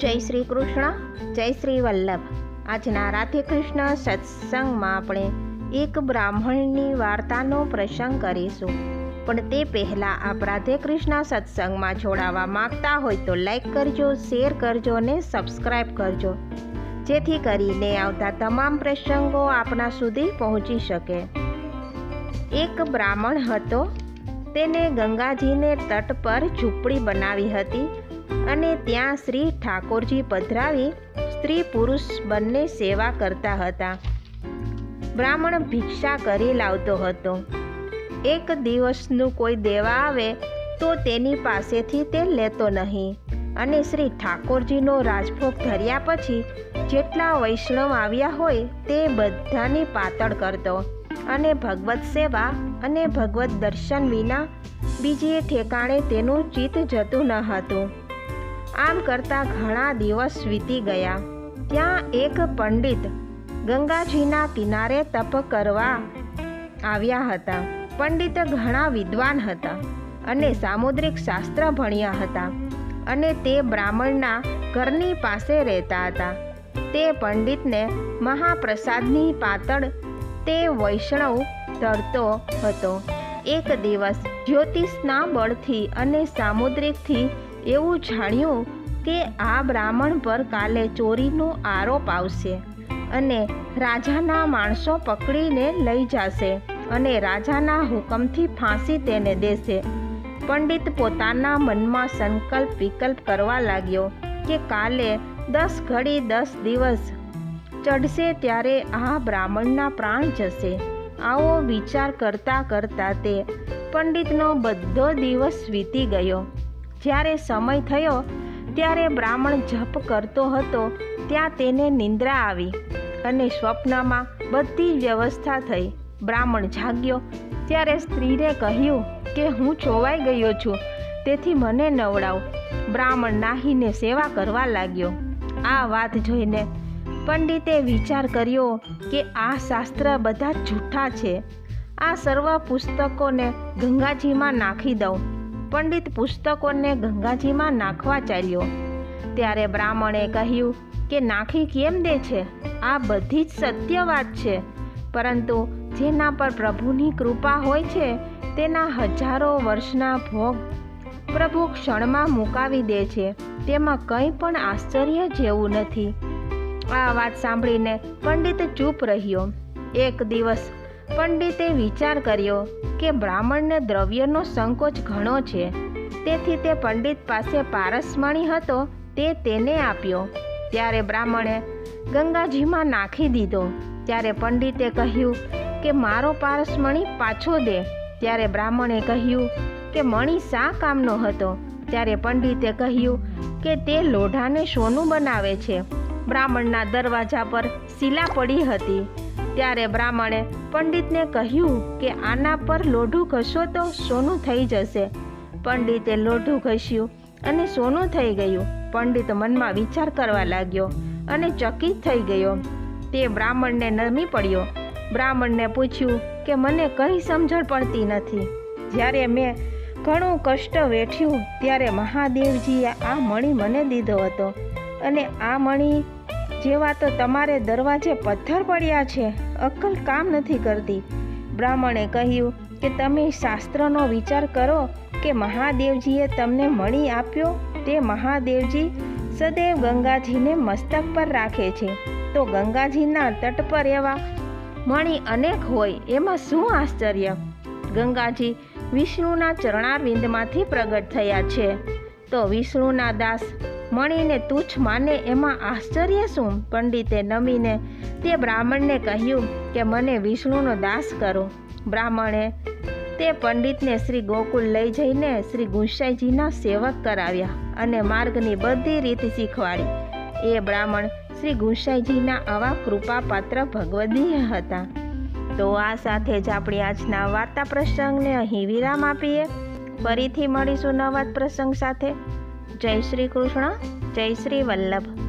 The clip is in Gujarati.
જય શ્રી કૃષ્ણ, જય શ્રી વલ્લભ. આજના રાધે કૃષ્ણ સત્સંગમાં આપણે એક બ્રાહ્મણની વાર્તાનો પ્રસંગ કરીશું. પણ તે પહેલાં આપ રાધે કૃષ્ણ સત્સંગમાં જોડાવા માંગતા હોય તો લાઈક કરજો, શેર કરજો અને સબસ્ક્રાઈબ કરજો. જેથી કરીને આવતા તમામ પ્રસંગો આપણા સુધી પહોંચી શકે. એક બ્રાહ્મણ હતો. તેને ગંગાજીને તટ પર ઝૂંપડી બનાવી હતી. અને ત્યાં શ્રી ઠાકોરજી પધરાવી સ્ત્રી પુરુષ બંને સેવા કરતા હતા. બ્રાહ્મણ ભિક્ષા કરી લાવતો હતો. એક દિવસનું કોઈ દેવા આવે તો તેની પાસેથી તે લેતો નહીં અને શ્રી ઠાકોરજીનો રાજભોગ ધર્યા પછી જેટલા વૈષ્ણવ આવ્યા હોય તે બધાની પાતળ કરતો અને ભગવત સેવા અને ભગવત દર્શન વિના બીજી ઠેકાણે તેનું ચિત્ત જતું ન હતું. આમ કરતાં ઘણા દિવસ વીતી ગયા. ત્યાં એક પંડિત ગંગાજીના કિનારે તપ કરવા આવ્યા હતા. પંડિત ઘણા વિદ્વાન હતા અને સામુદ્રિક શાસ્ત્ર ભણ્યા હતા અને તે બ્રાહ્મણના ઘરની પાસે રહેતા હતા. તે પંડિતને મહાપ્રસાદની પાતળ તે વૈષ્ણવ તરતો હતો. એક દિવસ જ્યોતિષના બળથી અને સામુદ્રિકથી એવું જાણ્યું કે આ બ્રાહ્મણ પર કાલે ચોરીનો આરોપ આવશે અને રાજાના માણસો પકડીને લઈ જશે અને રાજાના હુકમથી ફાંસી તેને દેશે. પંડિત પોતાના મનમાં સંકલ્પ વિકલ્પ કરવા લાગ્યો કે કાલે દસ ઘડી દસ દિવસ ચડશે ત્યારે આ બ્રાહ્મણના પ્રાણ જશે. આવો વિચાર કરતા કરતા તે પંડિતનો બધો દિવસ વીતી ગયો. જ્યારે સમય થયો, ત્યારે બ્રાહ્મણ જપ કરતો હતો, ત્યાં તેને નિંદ્રા આવી અને સ્વપ્નમાં બધી વ્યવસ્થા થઈ. બ્રાહ્મણ જાગ્યો, ત્યારે સ્ત્રીને કહ્યું કે, હું ચોવાઈ ગયો છું, તેથી મને નવડાવ. બ્રાહ્મણ નાહીને સેવા કરવા લાગ્યો. આ વાત જોઈને પંડિતે વિચાર કર્યો કે, આ શાસ્ત્ર બધા જૂઠા છે. આ સર્વ પુસ્તકોને ગંગાજીમાં નાખી દઉં. પંડિત પુસ્તકોને ગંગાજીમાં નાખવા ચાલ્યો. ત્યારે બ્રાહ્મણે કહ્યું કે નાખી કેમ દે છે? આ બધી જ સત્ય વાત છે. પરંતુ જેના પર પ્રભુની કૃપા હોય છે, તેના હજારો વર્ષના ભોગ પ્રભુ ક્ષણમાં મુકાવી દે છે. તેમાં કંઈ પણ આશ્ચર્ય જેવું નથી. આ વાત સાંભળીને પંડિત ચૂપ રહ્યો. એક દિવસ પંડિતે વિચાર કર્યો કે બ્રાહ્મણને દ્રવ્યનો સંકોચ ઘણો છે. તેથી તે પંડિત પાસે પારસમણી હતો, તે તેને આપ્યો. ત્યારે બ્રાહ્મણે ગંગાજીમાં નાખી દીધો. ત્યારે પંડિતે કહ્યું કે મારો પારસમણી પાછો દે. ત્યારે બ્રાહ્મણે કહ્યું કે મણી શા કામનો હતો? ત્યારે પંડિતે કહ્યું કે તે લોઢાને સોનું બનાવે છે. બ્રાહ્મણના દરવાજા પર શિલા પડી હતી. ત્યારે બ્રાહ્મણે પંડિતને કહ્યું કે આના પર લોઢું ઘસો તો સોનું થઈ જશે. પંડિતે લોઢું ઘસ્યું અને સોનું થઈ ગયું. પંડિત મનમાં વિચાર કરવા લાગ્યો અને ચકિત થઈ ગયો. તે બ્રાહ્મણને નમી પડ્યો. બ્રાહ્મણને પૂછ્યું કે મને કંઈ સમજણ પડતી નથી. જ્યારે મેં ઘણું કષ્ટ વેઠ્યું ત્યારે મહાદેવજીએ આ મણી મને દીધો હતો. અને આ મણી જેવા તો તમારે દરવાજે પથ્થર પડ્યા છે. અક્કલ કામ નથી કરતી. બ્રાહ્મણે કહ્યું કે તમે શાસ્ત્રનો વિચાર કરો કે મહાદેવજીએ તમને મણી આપ્યો તે મહાદેવજી સદૈવ ગંગાજીને મસ્તક પર રાખે છે. તો ગંગાજીના તટ પર એવા મણી અનેક હોય એમાં શું આશ્ચર્ય? ગંગાજી વિષ્ણુના ચરણારવિંદમાંથી પ્રગટ થયા છે. તો વિષ્ણુના દાસ મણીને તુચ્છ માને એમાં આશ્ચર્ય શું? પંડિતે નમીને તે બ્રાહ્મણને કહ્યું કે, મને વિષ્ણુનો દાસ કરો. બ્રાહ્મણે તે પંડિતને શ્રી ગોકુલ લઈ જઈને શ્રી ગુંસાઈજીના સેવક કરાવ્યા અને માર્ગની બધી રીત શીખવાડી. એ બ્રાહ્મણ શ્રી ગુંસાઈજીના આવા કૃપાપાત્ર ભગવદીય હતા. તો આ સાથે જ આપણી આજના વાર્તા પ્રસંગને અહીં વિરામ આપીએ. ફરીથી મળીશું નવા પ્રસંગ સાથે. જય શ્રી કૃષ્ણ જય શ્રી વલ્લભ.